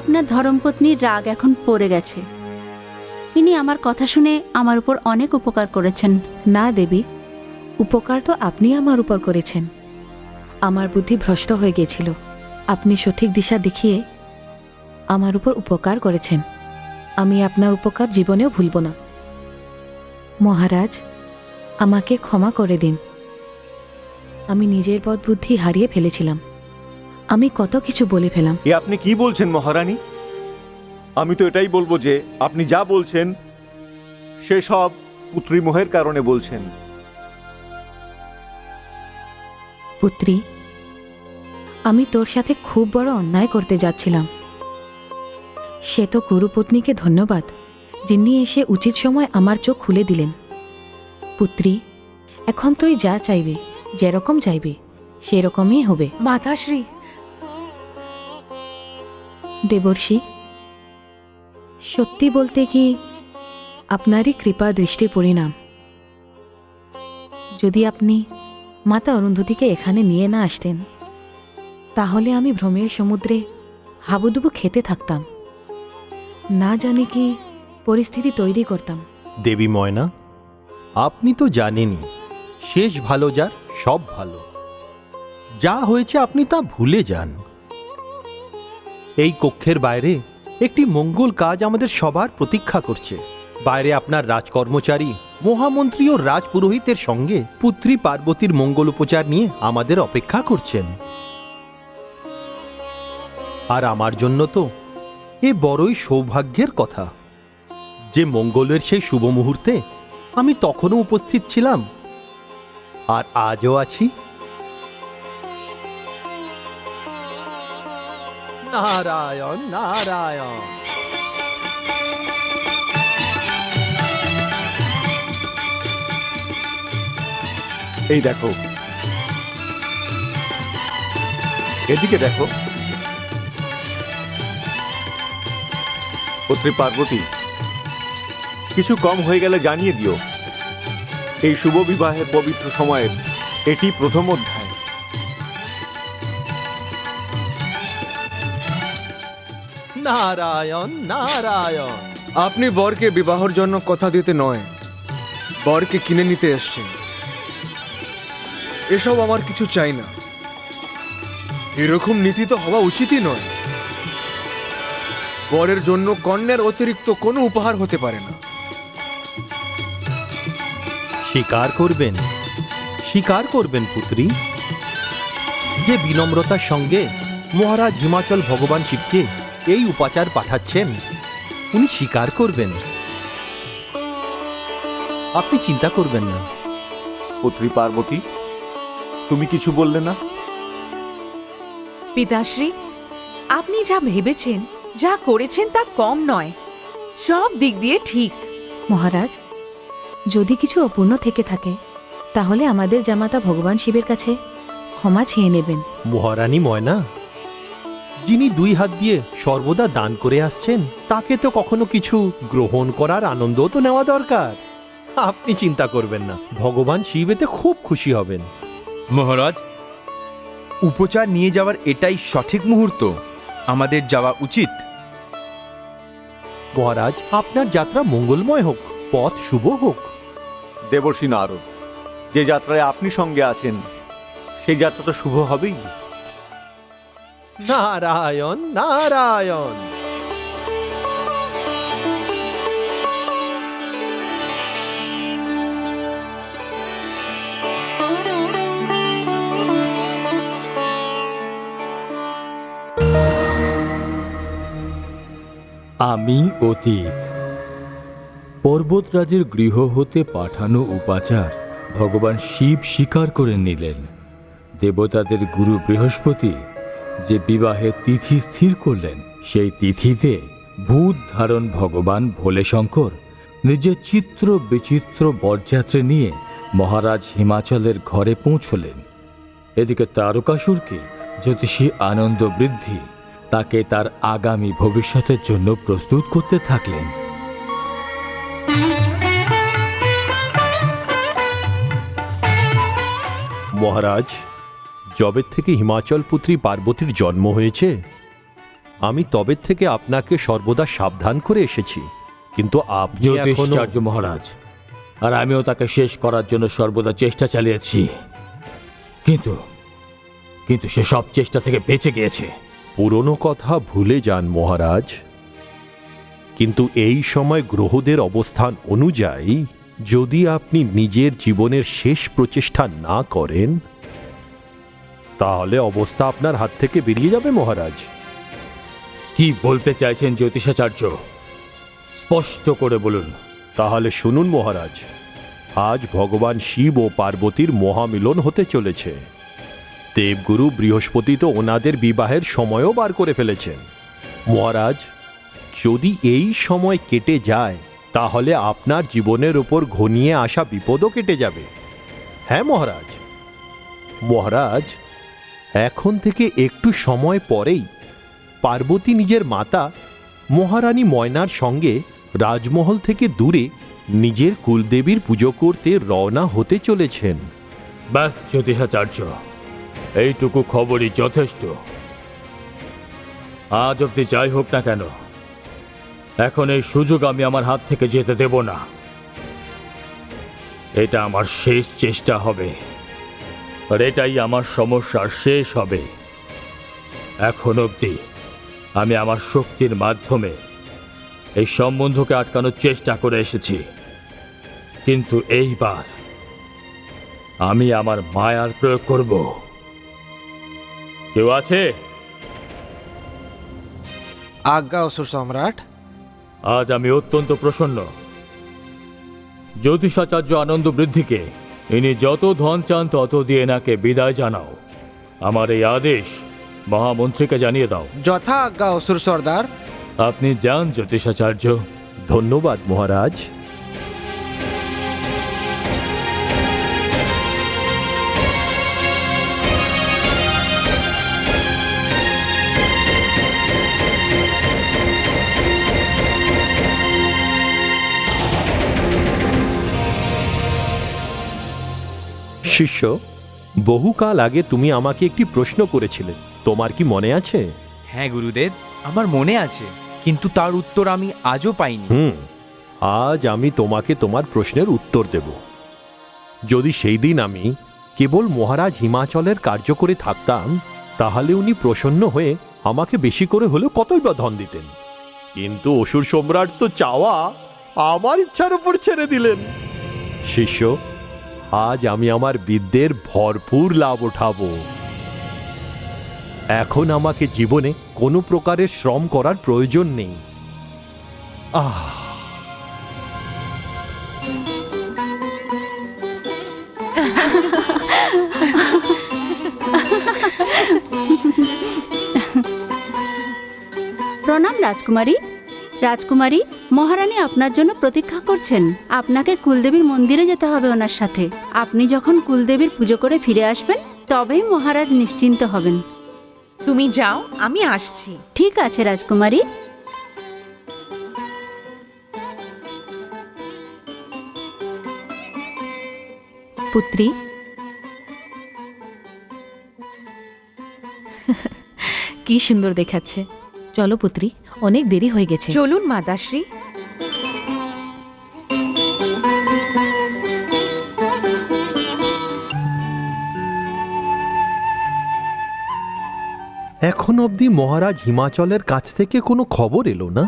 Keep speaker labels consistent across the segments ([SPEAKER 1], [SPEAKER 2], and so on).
[SPEAKER 1] আপনার ধর্মপত্নীর রাগ এখন পড়ে গেছে। ইনি আমার কথা শুনে আমার উপর অনেক উপকার করেছেন।
[SPEAKER 2] না, দেবী, উপকার তো আপনি আমার উপর করেছেন। আমার বুদ্ধি ভ্রষ্ট হয়ে গেছিল আপনি সঠিক দিশা দেখিয়ে আমার উপর উপকার করেছেন। আমি আপনার উপকার জীবনেও ভুলব না। মহারাজ, আমাকে ক্ষমা করে দিন। আমি নিজের পথ বুদ্ধি হারিয়ে ফেলেছিলাম। আমি কত কিছু বলে ফেলাম।
[SPEAKER 3] এ আপনি কি বলছেন মহারানী? আমি তো এটাই বলব যে আপনি যা বলছেন সে সব পুত্রীমোহের কারণে বলছেন।
[SPEAKER 2] পুত্রী আমি তোর সাথে খুব বড় অন্যায় করতে যাচ্ছিলাম। সে তো গুরুপত্নীকে ধন্যবাদ যিনি এসে উচিত সময় আমার চোখ খুলে দিলেন। পুত্রী এখন তুই যা চাইবে যেরকম চাইবে সেরকমই হবে।
[SPEAKER 4] মাতাশ্রী
[SPEAKER 2] দেবর্ষি। সত্যি বলতে কি আপনারই কৃপা দৃষ্টি পরিণাম। যদি আপনি মাতা অরুন্ধতিকে এখানে নিয়ে না আসতেন, তাহলে আমি ভ্রমের সমুদ্রে হাবুডুবু খেতে থাকতাম। না জানি কি পরিস্থিতি তৈরি করতাম।
[SPEAKER 5] দেবী ময়না, আপনি তো জানেনই, শেষ ভালো যার সব ভালো। যা হয়েছে আপনি তা ভুলে যান। এই কক্ষের বাইরে একটি মঙ্গল কাজ আমাদের সবার প্রতীক্ষা করছে। বাইরে আপনার রাজকর্মচারী, মহামন্ত্রী ও রাজপুরোহিতের সঙ্গে পুত্রী পার্বতীর মঙ্গল উপচার নিয়ে আমাদের অপেক্ষা করছেন। আর আমার জন্য তো এ বড়ই সৌভাগ্যের কথা। যে মঙ্গলের সেই শুভ মুহূর্তে আমি তখনও উপস্থিত ছিলাম। আর আজও আছি। নারায়ণ নারায়ণ।
[SPEAKER 3] এই দেখো। এদিকে দেখো। পুত্রী পার্বতী কিছু কম হয়ে গেলে জানিয়ে দিও। এই শুভ বিবাহের পবিত্র সময়ের এটি প্রথম অধ্যায়।
[SPEAKER 5] নারায়ণ নারায়ণ।
[SPEAKER 6] আপনি বরকে বিবাহর জন্য কথা দিতে নয় বরকে কিনে নিতে এসছেন। এসব আমার কিছু চাই না। এরকম নীতি তো হওয়া উচিতই নয়। বরের জন্য কন্যার অতিরিক্ত কোনো উপহার হতে পারে না।
[SPEAKER 5] স্বীকার করবেন? স্বীকার করবেন পুত্রী? যে বিনম্রতার সঙ্গে মহারাজ হিমাচল ভগবান শিবকে এই উপাচার পাঠাচ্ছেন। উনি স্বীকার করবেন। আপনি চিন্তা করবেন না।
[SPEAKER 3] পুত্রী পার্বতী তুমি কিছু বললে না?
[SPEAKER 4] পিতাশ্রী আপনি যা ভেবেছেন যা করেছেন তা কম নয়। সব দিক দিয়ে ঠিক।
[SPEAKER 2] মহারাজ যদি কিছু অপূর্ণ থেকে থাকে তাহলে আমাদের জামাতা ভগবান শিবের কাছে ক্ষমা চেয়ে নেবেন।
[SPEAKER 5] মহারানী ময়না যিনি দুই হাত দিয়ে সর্বদা দান করে আসছেন তাকে তো কখনো কিছু গ্রহণ করার আনন্দও তো নেওয়া দরকার। আপনি চিন্তা করবেন না ভগবান শিব এতে খুব খুশি হবেন।
[SPEAKER 7] মহারাজ উপচার নিয়ে যাওয়ার এটাই সঠিক মুহূর্ত। আমাদের যাওয়া উচিত।
[SPEAKER 5] মহারাজ আপনার যাত্রা মঙ্গলময় হোক পথ শুভ হোক।
[SPEAKER 3] দেবর্ষী নারদ যে যাত্রায় আপনি সঙ্গে আছেন সেই যাত্রা তো শুভ হবেই।
[SPEAKER 5] নারায়ণ নারায়ণ
[SPEAKER 8] আমি অতীত। পর্বতরাজের গৃহ হতে পাঠানো উপাচার ভগবান শিব স্বীকার করে নিলেন। দেবতাদের গুরু বৃহস্পতি যে বিবাহের তিথি স্থির করলেন, সেই তিথিতে ভূত ধারণ ভগবান ভোলে শঙ্কর নিজের চিত্র বিচিত্র বরযাত্রী নিয়ে মহারাজ হিমাচলের ঘরে পৌঁছলেন। এদিকে তারকাসুরকে জ্যোতিষী আনন্দ বৃদ্ধি তাকে তার আগামী ভবিষ্যতের জন্য প্রস্তুত করতে থাকলেন।
[SPEAKER 5] মহারাজ জবের থেকে হিমাচল পুত্রী পার্বতীর জন্ম হয়েছে? আমি তবে থেকে আপনাকে সর্বদা সাবধান করে এসেছি কিন্তু আপনি
[SPEAKER 8] এখনও মহারাজ আর আমিও তাকে শেষ করার জন্য সর্বদা চেষ্টা চালিয়েছি। কিন্তু কিন্তু সে সব চেষ্টা থেকে বেঁচে গিয়েছে।
[SPEAKER 5] পুরনো কথা ভুলে যান মহারাজ। কিন্তু এই সময় গ্রহদের অবস্থান অনুযায়ী যদি আপনি নিজের জীবনের শেষ প্রচেষ্টা না করেন তাহলে অবস্থা আপনার হাত থেকে বেরিয়ে যাবে মহারাজ।
[SPEAKER 8] কি বলতে চাইছেন জ্যোতিষাচার্য? স্পষ্ট করে বলুন।
[SPEAKER 5] তাহলে শুনুন মহারাজ আজ ভগবান শিব ও পার্বতীর মহামিলন হতে চলেছে। দেবগুরু বৃহস্পতি তো ওনাদের বিবাহের সময়ও বার করে ফেলেছেন। মহারাজ যদি এই সময় কেটে যায় তাহলে আপনার জীবনের ওপর ঘনিয়ে আসা বিপদও কেটে যাবে। হ্যাঁ মহারাজ? মহারাজ এখন থেকে একটু সময় পরেই পার্বতী নিজের মাতা মহারানী ময়নার সঙ্গে রাজমহল থেকে দূরে নিজের কুলদেবীর পুজো করতে রওনা হতে চলেছেন।
[SPEAKER 8] ব্যাস, জ্যোতিষাচার্য, এইটুকু খবরই যথেষ্ট। আজ অব্দি যাই হোক না কেন, এখন এই সুযোগ আমি আমার হাত থেকে যেতে দেব না। এটা আমার শেষ চেষ্টা হবে। আর এটাই আমার সমস্যার শেষ হবে। এখন অবধি আমি আমার শক্তির মাধ্যমে এই সম্বন্ধকে আটকানোর চেষ্টা করে এসেছি। কিন্তু এইবার আমি আমার মায়ার প্রয়োগ করব। কেউ আছে?
[SPEAKER 6] আজ্ঞা অসুর সম্রাট।
[SPEAKER 8] আজ আমি অত্যন্ত প্রসন্ন। জ্যোতিষাচার্য আনন্দ বৃদ্ধিকে ইনি যত ধন চান তত দিয়ে এনাকে বিদায় জানাও। আমার এই আদেশ মহামন্ত্রীকে জানিয়ে দাও।
[SPEAKER 6] যথা আজ্ঞা অসুর সর্দার
[SPEAKER 8] আপনি যান জ্যোতিষাচার্য।
[SPEAKER 5] ধন্যবাদ মহারাজ। শিষ্য বহুকাল আগে তুমি আমাকে একটি প্রশ্ন করেছিলে। তোমার কি মনে আছে?
[SPEAKER 7] হ্যাঁ গুরুদেব আমার মনে আছে। কিন্তু তার উত্তর আমি আজও পাইনি।
[SPEAKER 5] হুম আজ আমি তোমাকে তোমার প্রশ্নের উত্তর দেব। যদি সেই দিন আমি কেবল মহারাজ হিমাচলের কার্য করে থাকতাম তাহলে উনি প্রসন্ন হয়ে আমাকে বেশি করে হলেও কতই বা ধন দিতেন। কিন্তু অসুর সম্রাট তো চাওয়া আমার ইচ্ছার উপর ছেড়ে দিলেন। শিষ্য আজ আমি আমার বিদ্যের ভরপুর লাভ উঠাবো। এখন আমাকে জীবনে কোনো প্রকারের শ্রম করার প্রয়োজন নেই। আহ!
[SPEAKER 1] প্রণাম রাজকুমারী। রাজকুমারী মহারানী আপনার জন্য প্রতীক্ষা করছেন। আপনাকে কুলদেবীর মন্দিরে যেতে হবে ওনার সাথে। আপনি যখন কুলদেবীর পুজো করে ফিরে আসবেন তবেই মহারাজ নিশ্চিন্ত হবেন।
[SPEAKER 4] তুমি যাও আমি আসছি।
[SPEAKER 1] ঠিক আছে রাজকুমারী।
[SPEAKER 2] পুত্রী। কি সুন্দর দেখাচ্ছে। চলো পুত্রী অনেক দেরি হয়ে গেছে।
[SPEAKER 4] চলুন মাদাশ্রী
[SPEAKER 5] এখন অবধি মহারাজ হিমাচলের কাছ থেকে কোনো খবর এলো না?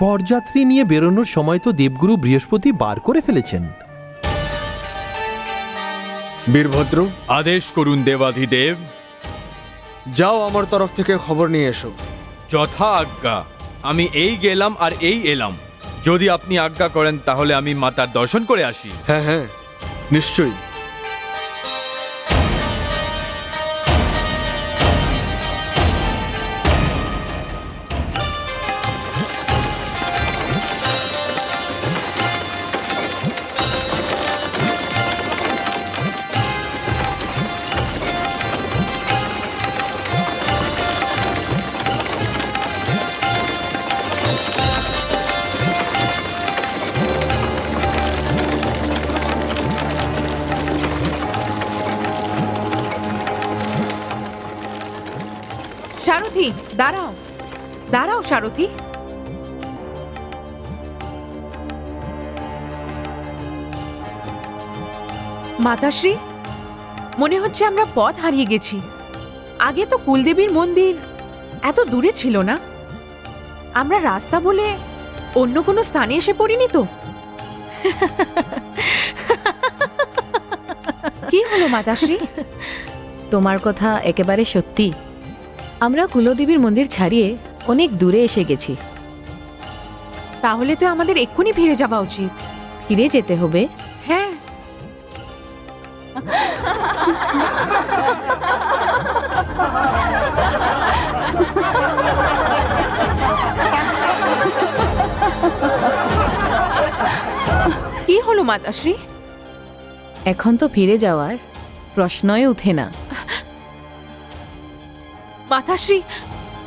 [SPEAKER 5] বরযাত্রী নিয়ে বেরোনোর সময় তো দেবগুরু বৃহস্পতি বার করে ফেলেছেন।
[SPEAKER 6] বীরভদ্র
[SPEAKER 7] আদেশ করুন দেবাধিদেব
[SPEAKER 6] যাও আমার তরফ থেকে খবর নিয়ে এসো।
[SPEAKER 7] যথা আজ্ঞা। আমি এই গেলাম আর এই এলাম। যদি আপনি আজ্ঞা করেন তাহলে আমি মাতার দর্শন করে আসি।
[SPEAKER 6] হ্যাঁ হ্যাঁ। নিশ্চয়ই।
[SPEAKER 4] সারথি। মাতাশ্রী মনে হচ্ছে আমরা পথ হারিয়ে গেছি। আগে তো কুলদেবীর মন্দির এত দূরে ছিল না। আমরা রাস্তা বলে অন্য কোনো স্থানে এসে পড়িনি তো? কি হলো মাতাশ্রী?
[SPEAKER 2] তোমার কথা একেবারে সত্যি। আমরা কুলদেবীর মন্দির ছাড়িয়ে অনেক দূরে এসে গেছি।
[SPEAKER 4] তাহলে তো আমাদের এক্ষুনি ফিরে যাওয়া উচিত।
[SPEAKER 2] ফিরে যেতে হবে।
[SPEAKER 4] হ্যাঁ। কি হলো মাতাশ্রী?
[SPEAKER 2] এখন তো ফিরে যাওয়ার প্রশ্নই উঠে না।
[SPEAKER 4] মাতাশ্রী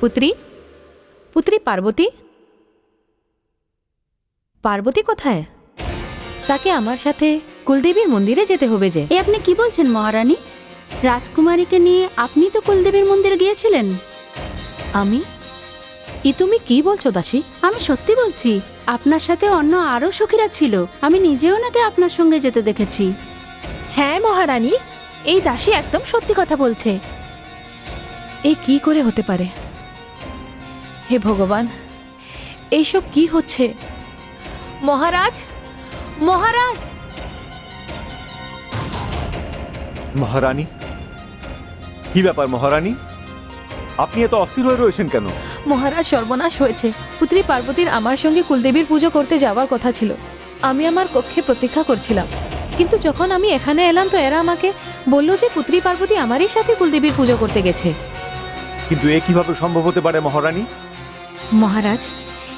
[SPEAKER 2] পুত্রী? পুত্রী পার্বতী? পার্বতী কোথায়? তাকে আমার সাথে কুলদেবীর মন্দিরে যেতে হবে যে।
[SPEAKER 1] এ আপনি কি বলছেন মহারানী? রাজকুমারীকে নিয়ে আপনি তো কুলদেবীর মন্দিরে গিয়েছিলেন।
[SPEAKER 2] আমি? ই তুমি কি বলছো দাসী?
[SPEAKER 1] আমি সত্যি বলছি আপনার সাথে অন্য আরও সখীরা ছিল। আমি নিজেও নাকি আপনার সঙ্গে যেতে দেখেছি।
[SPEAKER 9] হ্যাঁ মহারানী। এই দাসী একদম সত্যি কথা বলছে।
[SPEAKER 2] এ কি করে হতে পারে? হে ভগবান এইসব কি হচ্ছে? মহারাজ মহারাজ!
[SPEAKER 3] মহারানী? কি ব্যাপার মহারানী? আপনি এত অস্থির হয়ে রয়েছেন কেন?
[SPEAKER 2] মহারাজ সর্বনাশ হয়েছে। পুত্রী পার্বতীর আমার সঙ্গে কুলদেবীর পুজো করতে যাওয়ার কথা ছিল। আমি আমার কক্ষে প্রতীক্ষা করছিলাম। কিন্তু যখন আমি এখানে এলাম তো এরা আমাকে বলল যে পুত্রী পার্বতী আমারই সাথে কুলদেবীর পুজো করতে গেছে।
[SPEAKER 3] কিন্তু এ কীভাবে সম্ভব হতে পারে মহারানী?
[SPEAKER 2] মহারাজ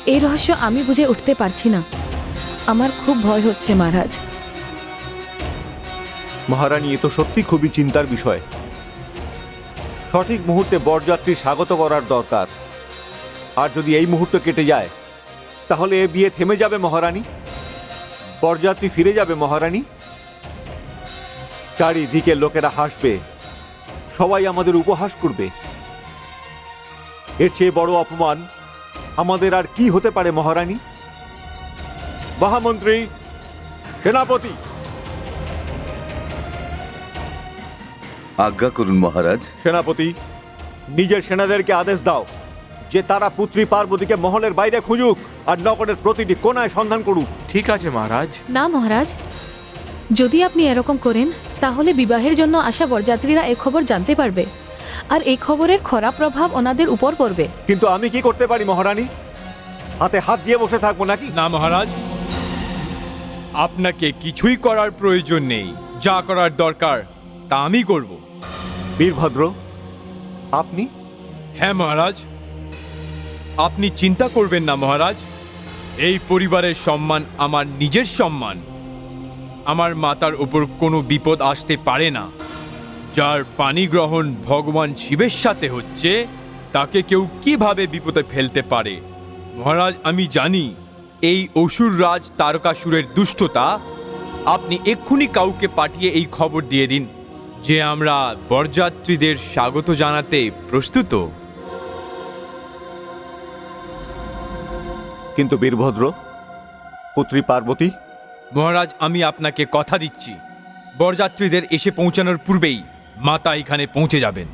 [SPEAKER 2] এই রহস্য আমি বুঝে উঠতে পারছি না। আমার খুব ভয় হচ্ছে মহারাজ।
[SPEAKER 3] মহারানী এ তো সত্যি খুবই চিন্তার বিষয়। সঠিক মুহূর্তে বরযাত্রী স্বাগত করার দরকার। আর যদি এই মুহূর্ত কেটে যায় তাহলে এ বিয়ে থেমে যাবে মহারানী। বরযাত্রী ফিরে যাবে মহারানী। চারিদিকে লোকেরা হাসবে। সবাই আমাদের উপহাস করবে। এর চেয়ে বড় অপমান আমাদের আর কি হতে পারে মহারানী? মহামন্ত্রী সেনাপতি!
[SPEAKER 10] আজ্ঞা করুন মহারাজ।
[SPEAKER 3] সেনাপতি নিজের সেনাদেরকে আদেশ দাও। যে তারা পুত্রী পার্বতীকে মহলের বাইরে খুঁজুক আর নগরের প্রতিটি কোনায় সন্ধান করুক।
[SPEAKER 6] ঠিক আছে মহারাজ।
[SPEAKER 2] না মহারাজ। যদি আপনি এরকম করেন তাহলে বিবাহের জন্য আসা বরযাত্রীরা এই খবর জানতে পারবে। আর এই খবরের খারাপ প্রভাব ওনাদের উপর পড়বে।
[SPEAKER 3] কিন্তু আমি কি করতে পারি মহারানী? হাতে হাত দিয়ে বসে থাকব নাকি?
[SPEAKER 7] না মহারাজ। আপনাকে কিছুই করার প্রয়োজন নেই। যা করার দরকার তা আমি করব।
[SPEAKER 3] বীরভদ্র আপনি?
[SPEAKER 7] হ্যাঁ মহারাজ। আপনি চিন্তা করবেন না, মহারাজ। এই পরিবারের সম্মান আমার নিজের সম্মান। আমার মাতার উপর কোনো বিপদ আসতে পারে না। যার পানি গ্রহণ ভগবান শিবের সাথে হচ্ছে, তাকে কেউ কীভাবে বিপদে ফেলতে পারে? মহারাজ, আমি জানি এই অসুর রাজ তারকাসুরের দুষ্টতা। আপনি এক্ষুনি কাউকে পাঠিয়ে এই খবর দিয়ে দিন, যে আমরা বরযাত্রীদের স্বাগত জানাতে প্রস্তুত।
[SPEAKER 3] কিন্তু বীরভদ্র পুত্রী পার্বতী।
[SPEAKER 7] মহারাজ আমি আপনাকে কথা দিচ্ছি। বরযাত্রীদের এসে পৌঁছানোর পূর্বেই মাতা এখানে পৌঁছে যাবেন।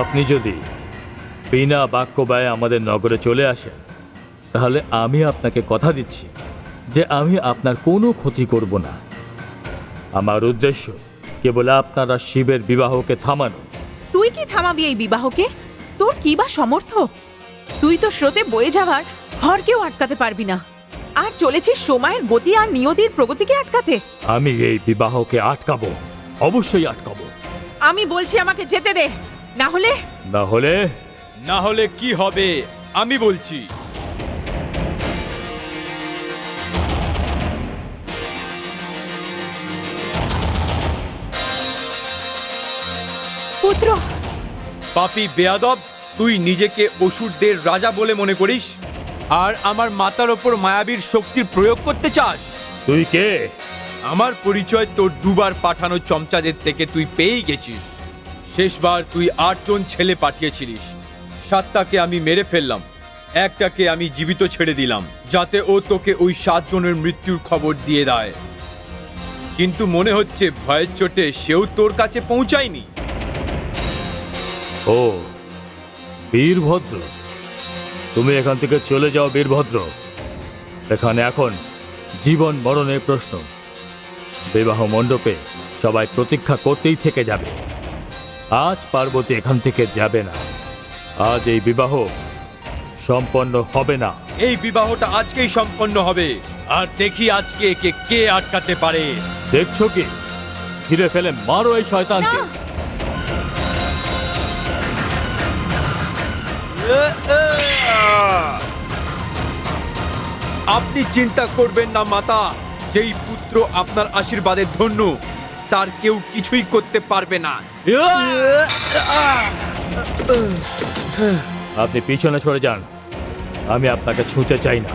[SPEAKER 8] আপনি যদি বিনা বাক্য ব্যয় আমাদের নগরে চলে আসেন তাহলে আমি আপনাকে কথা দিচ্ছি যে আমি আপনার কোনো ক্ষতি করব না। আমার উদ্দেশ্য কেবল আপনারা শিবের বিবাহকে থামানো।
[SPEAKER 4] তুই কি থামাবি এই বিবাহকে? তোর কি বা সমর্থ? তুই তো স্রোতে বয়ে যাওয়ার ঘরকেও আটকাতে পারবি না। আর চলেছিস সময়ের গতি আর নিয়তির প্রগতিকে আটকাতে।
[SPEAKER 8] আমি এই বিবাহকে আটকাবো অবশ্যই আটকাবো।
[SPEAKER 4] আমি বলছি আমাকে যেতে দে না হলে?
[SPEAKER 8] না হলে?
[SPEAKER 7] না হলে কি হবে? আমি বলছি।
[SPEAKER 4] পুত্র
[SPEAKER 7] পাপি বেয়াদব তুই নিজেকে অসুরদের রাজা বলে মনে করিস? আর আমার মাতার ওপর মায়াবীর শক্তির প্রয়োগ করতে চাস?
[SPEAKER 8] তুই কে?
[SPEAKER 7] আমার পরিচয় তোর দুবার পাঠানো চমচাদের থেকে তুই পেয়েই গেছিস। শেষবার তুই আটজন ছেলে পাঠিয়েছিলিস। সাতটাকে আমি মেরে ফেললাম। একটাকে আমি জীবিত ছেড়ে দিলাম যাতে ও তোকে ওই সাতজনের মৃত্যুর খবর দিয়ে দেয়। কিন্তু মনে হচ্ছে ভয়ের চোটে সেও তোর কাছে পৌঁছায়নি।
[SPEAKER 8] ও বীরভদ্র। তুমি এখান থেকে চলে যাও বীরভদ্র। এখানে এখন জীবন মরণের প্রশ্ন। বিবাহ মণ্ডপে সবাই প্রতীক্ষা করতেই থেকে যাবে। আজ পার্বতী এখান থেকে যাবে না। আজ এই বিবাহ সম্পন্ন হবে না।
[SPEAKER 7] এই বিবাহটা আজকেই সম্পন্ন হবে। আর দেখি আজকে একে কে আটকাতে পারে।
[SPEAKER 8] দেখছ কি? ঘিরে ফেলে মারো এই শয়তানকে।
[SPEAKER 7] আপনি চিন্তা করবেন না মাতা। যেই পুত্র আপনার আশীর্বাদে ধন্য তার কেউ কিছুই করতে পারবে না।
[SPEAKER 8] আপনি পিছনে সরে যান। আমি আপনাকে ছুঁতে চাই না।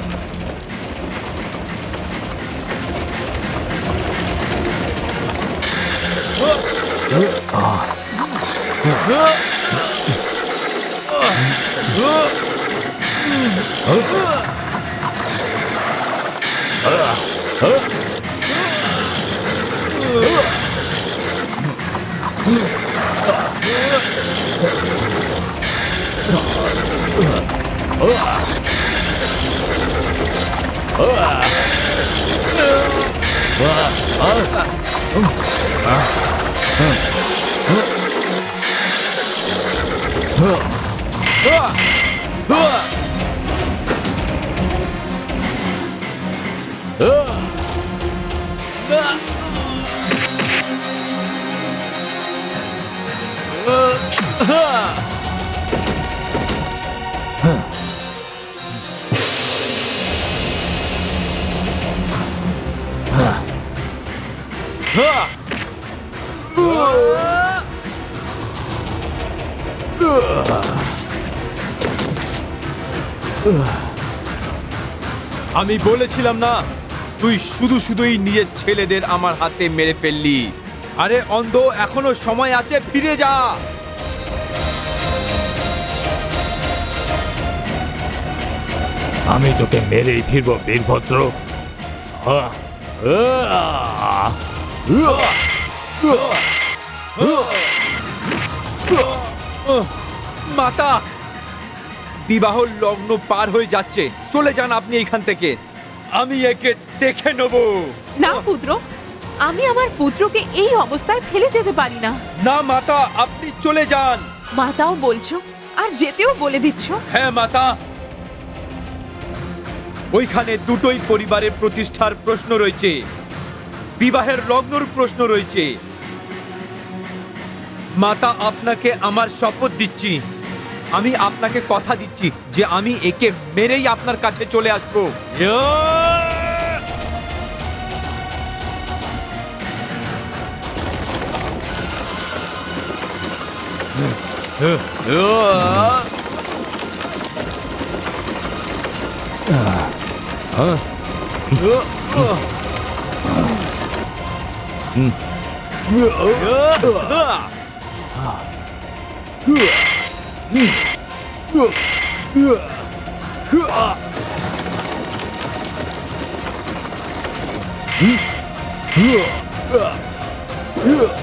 [SPEAKER 8] 으아! 으아!
[SPEAKER 7] আমি বলেছিলাম না, তুই শুধু শুধুই নিজের ছেলেদের আমার হাতে মেরে ফেললি। আরে অন্ধ, এখনও সময় আছে, ফিরে যা।
[SPEAKER 8] আমি তোকে মেরেই ফিরব, বীরভদ্র। হ্যাঁ।
[SPEAKER 7] মাতা বিবাহ লগ্ন পার হয়ে যাচ্ছে। চলে যান আপনি এখান থেকে। আমি একে দেখে নেব।
[SPEAKER 4] না পুত্র। আমি আমার পুত্রকে এই অবস্থায় ফেলে যেতে পারি না।
[SPEAKER 7] না মাতা আপনি চলে যান।
[SPEAKER 4] মাতাও বলছো আর যেতেও বলে দিচ্ছ।
[SPEAKER 7] হ্যাঁ মাতা। ওইখানে দুটোই পরিবারের প্রতিষ্ঠার প্রশ্ন রয়েছে। বিবাহের লগ্নর প্রশ্ন রয়েছে। মাতা আপনাকে আমার শপথ দিচ্ছি। আমি আপনাকে কথা দিচ্ছি যে আমি একে মেরেই আপনার কাছে চলে আসব।
[SPEAKER 8] Huh? うん。うわうわ
[SPEAKER 7] うわうわ
[SPEAKER 8] うわうわうわうわうわうわ